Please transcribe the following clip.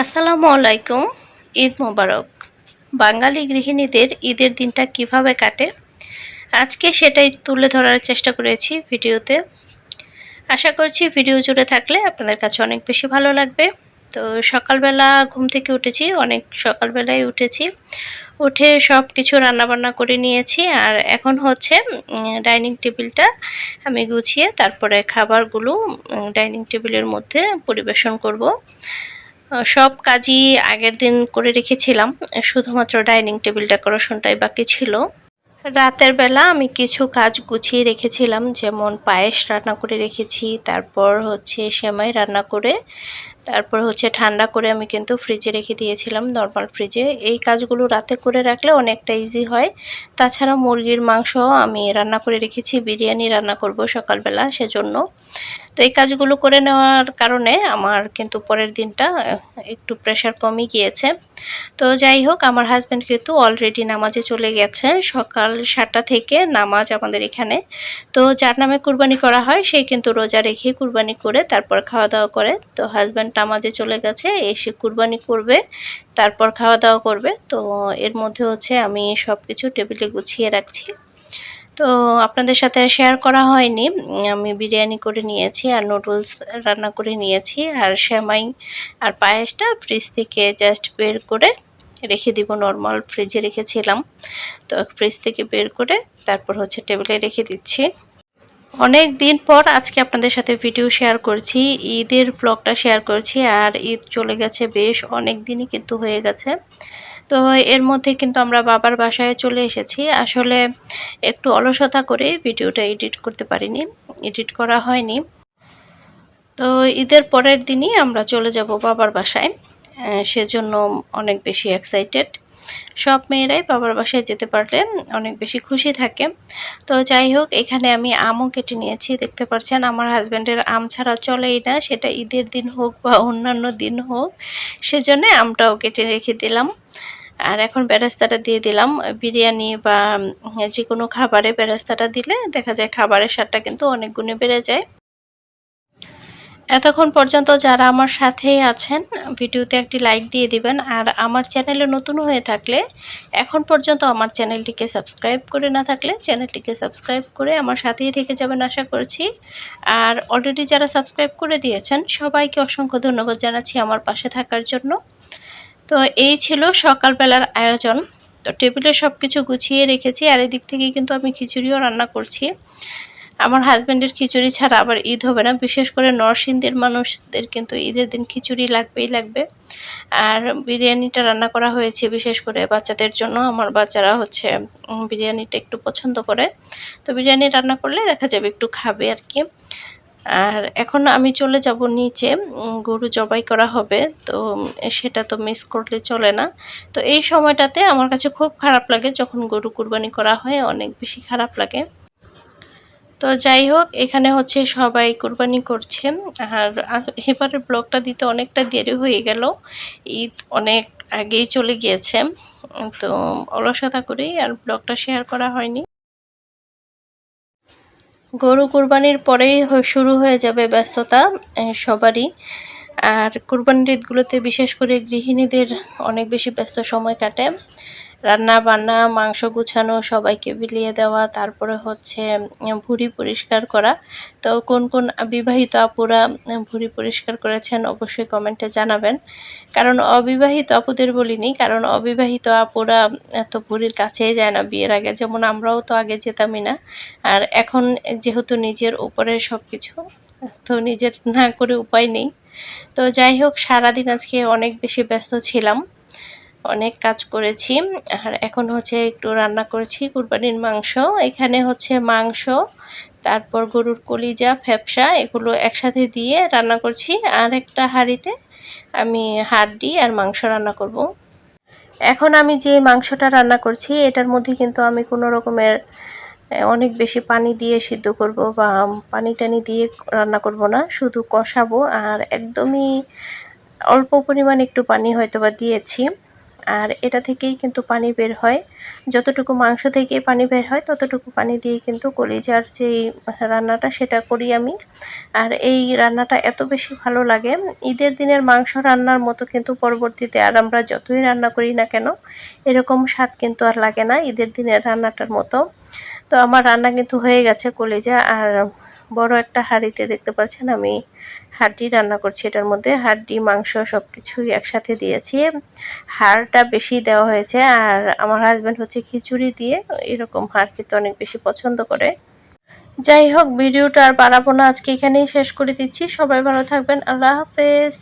আসসালামু আলাইকুম, ঈদ মোবারক। বাঙালি গৃহিণীদের ঈদের দিনটা কীভাবে কাটে? আজকে সেটাই তুলে ধরার চেষ্টা করেছি ভিডিওতে। আশা করছি ভিডিও জুড়ে থাকলে আপনাদের কাছে অনেক বেশি ভালো লাগবে। তো সকালবেলা ঘুম থেকে উঠেছি, অনেক সকালবেলায় উঠেছি। উঠে সব কিছু রান্নাবান্না করে নিয়েছি আর এখন হচ্ছে ডাইনিং টেবিলটা আমি গুছিয়ে তারপরে খাবারগুলো ডাইনিং টেবিলের মধ্যে পরিবেশন করব। সব কাজই আগের দিন করে রেখেছিলাম, শুধুমাত্র ডাইনিং টেবিল ডেকোরেশনটাই বাকি ছিল। রাতের বেলা আমি কিছু কাজ গুছিয়ে রেখেছিলাম, যেমন পায়েস রান্না করে রেখেছি, তারপর হচ্ছে সেমাই রান্না করে তারপর হচ্ছে ঠান্ডা করে আমি কিন্তু ফ্রিজে রেখে দিয়েছিলাম নর্মাল ফ্রিজে এই কাজগুলো রাতে করে রাখলে অনেকটা ইজি হয়। তাছাড়া মুরগির মাংস আমি রান্না করে রেখেছি, বিরিয়ানি রান্না করব সকালবেলা সেজন্য। তো এই কাজগুলো করে নেওয়ার কারণে আমার কিন্তু পরের দিনটা একটু প্রেশার কমই গিয়েছে। তো যাই হোক, আমার হাজব্যান্ড কিন্তু অলরেডি নামাজে চলে গেছে, সকাল সাতটা থেকে নামাজ আমাদের এখানে। তো যার নামে কুরবানি করা হয়, সে কিন্তু রোজা রেখে কুরবানি করে তারপর খাওয়া দাওয়া করে। তো হাজব্যান্ড নামাজে চলে গেছে, এসে কুরবানি করবে, তারপর খাওয়া দাওয়া করবে। তো এর মধ্যে হচ্ছে আমি সব কিছু টেবিলে গুছিয়ে রাখছি। তো আপনাদের সাথে শেয়ার করা হয়নি। আমি বিরিয়ানি করে নিয়েছি আর নুডলস রান্না করে নিয়েছি আর শ্যামাই আর পায়েসটা ফ্রিজ থেকে জাস্ট বের করে রেখে দিব নর্মাল ফ্রিজে রেখেছিলাম। তো ফ্রিজ থেকে বের করে তারপর হচ্ছে টেবিলে রেখে দিচ্ছি। অনেক দিন পর আজকে আপনাদের সাথে ভিডিও শেয়ার করছি, ঈদের ব্লগটা শেয়ার করছি, আর ঈদ চলে গেছে বেশ অনেক দিনই কিন্তু হয়ে গেছে। তো এর মধ্যে কিন্তু আমরা বাবার বাসায় চলে এসেছি। আসলে একটু অলসতা করে ভিডিওটা এডিট করতে পারিনি এডিট করা হয়নি। তো ঈদের পরের দিনই আমরা চলে যাব বাবার বাসায় সেজন্য অনেক বেশি এক্সাইটেড সব মেয়েরাই বাবার বাসায় যেতে পারলে অনেক বেশি খুশি থাকে। তো যাই হোক, এখানে আমি আমও কেটে নিয়েছি, দেখতে পাচ্ছেন আমার হাজব্যান্ডের আম ছাড়া চলেই না, সেটা ঈদের দিন হোক বা অন্যান্য দিন হোক, সেজন্য আমটাও কেটে রেখে দিলাম। আর এখন বেরেস্তাটা দিয়ে দিলাম, বিরিয়ানি বা যে কোনো খাবারে বেরেস্তাটা দিলে দেখা যায় খাবারের স্বাদটা কিন্তু অনেক গুণে বেড়ে যায়। এতক্ষণ পর্যন্ত যারা আমার সাথেই আছেন, ভিডিওতে একটি লাইক দিয়ে দিবেন। আর আমার চ্যানেলে নতুন হয়ে থাকলে, এখন পর্যন্ত আমার চ্যানেলটিকে সাবস্ক্রাইব করে না থাকলে চ্যানেলটিকে সাবস্ক্রাইব করে আমার সাথেই থেকে যাবেন আশা করছি। আর অলরেডি যারা সাবস্ক্রাইব করে দিয়েছেন, সবাইকে অসংখ্য ধন্যবাদ জানাচ্ছি আমার পাশে থাকার জন্য। তো এই ছিল সকালবেলার আয়োজন। তো টেবিলে সব কিছু গুছিয়ে রেখেছি, আর এদিক থেকে কিন্তু আমি খিচুড়িও রান্না করছি। আমার হাজব্যান্ডের খিচুড়ি ছাড়া আবার ঈদ হবে না। বিশেষ করে নরসিংদের মানুষদের কিন্তু ঈদের দিন খিচুড়ি লাগবেই লাগবে। আর বিরিয়ানিটা রান্না করা হয়েছে বিশেষ করে বাচ্চাদের জন্য। আমার বাচ্চারা হচ্ছে বিরিয়ানিটা একটু পছন্দ করে। তো বিরিয়ানি রান্না করলে দেখা যাবে একটু খাবে আর কি। আর এখন আমি চলে যাব নিচে গরু জবাই করা হবে। তো সেটা তো মিস করলে চলে না। তো এই সময়টাতে আমার কাছে খুব খারাপ লাগে যখন গরু কুরবানি করা হয়, অনেক বেশি খারাপ লাগে। তো যাই হোক, এখানে হচ্ছে সবাই কুরবানি করছে। আর এবারের ব্লগটা দিতে অনেকটা দেরি হয়ে গেল। ঈদ অনেক আগেই চলে গিয়েছে। তো অলসতা করেই আর ব্লগটা শেয়ার করা হয়নি। গরু কুরবানির পরেই শুরু হয়ে যাবে ব্যস্ততা সবারই। আর কুরবানির ঈদগুলোতে বিশেষ করে গৃহিণীদের অনেক বেশি ব্যস্ত সময় কাটে। রান্না বান্না মাংস গুছানো, সবাইকে বিলিয়ে দেওয়া, তারপরে হচ্ছে ভুড়ি পরিষ্কার করা। তো কোন কোন বিবাহিত আপুরা ভুড়ি পরিষ্কার করেছেন অবশ্যই কমেন্টে জানাবেন। কারণ অবিবাহিত আপুদের বলিনি, কারণ অবিবাহিত আপুরা এত ভুড়ির কাছেই যায় না বিয়ের আগে। যেমন আমরাও তো আগে যেতামই না। আর এখন যেহেতু নিজের উপরে সব কিছু তো নিজের না করে উপায় নেই। তো যাই হোক, সারাদিন আজকে অনেক বেশি ব্যস্ত ছিলাম। অনেক কাজ করেছি। আর এখন হচ্ছে একটু রান্না করেছি কুরবানির মাংস। এখানে হচ্ছে মাংস, তারপর গরুর কলিজা, ফ্যাপসা এগুলো একসাথে দিয়ে রান্না করছি। আর একটা হাঁড়িতে আমি হাড্ডি আর মাংস রান্না করব। এখন আমি যে মাংসটা রান্না করছি, এটার মধ্যে কিন্তু আমি কোনো রকমের অনেক বেশি পানি দিয়ে সিদ্ধ করব বা পানি টানি দিয়ে রান্না করব না, শুধু কষাবো। আর একদমই অল্প পরিমাণ একটু পানি হয়তো বা দিয়েছি। আর এটা থেকেই কিন্তু পানি বের হয়। যতটুকু মাংস থেকে পানি বের হয়, ততটুকু পানি দিয়ে কিন্তু কলিজার যেই রান্নাটা সেটা করি আমি। আর এই রান্নাটা এত বেশি ভালো লাগে, ঈদের দিনের মাংস রান্নার মতো কিন্তু পরবর্তীতে আর আমরা যতই রান্না করি না কেন, এরকম স্বাদ কিন্তু আর লাগে না ঈদের দিনের রান্নাটার মতো। তো আমার রান্না কিন্তু হয়ে গেছে কলিজা আর বড় একটা হাঁড়িতে দেখতে পাচ্ছেন আমি হাড্ডি রান্না করছি এটার মধ্যে। হাড্ডি মাংস সব কিছুই একসাথে দিয়েছি। হাড়টা বেশি দেওয়া হয়েছে আর আমার হাজব্যান্ড হচ্ছে খিচুড়ি দিয়ে এরকম হাড় খেতে অনেক বেশি পছন্দ করে। যাই হোক, ভিডিওটা আর বাড়াবো না, আজকে এখানেই শেষ করে দিচ্ছি। সবাই ভালো থাকবেন, আল্লাহ হাফেজ।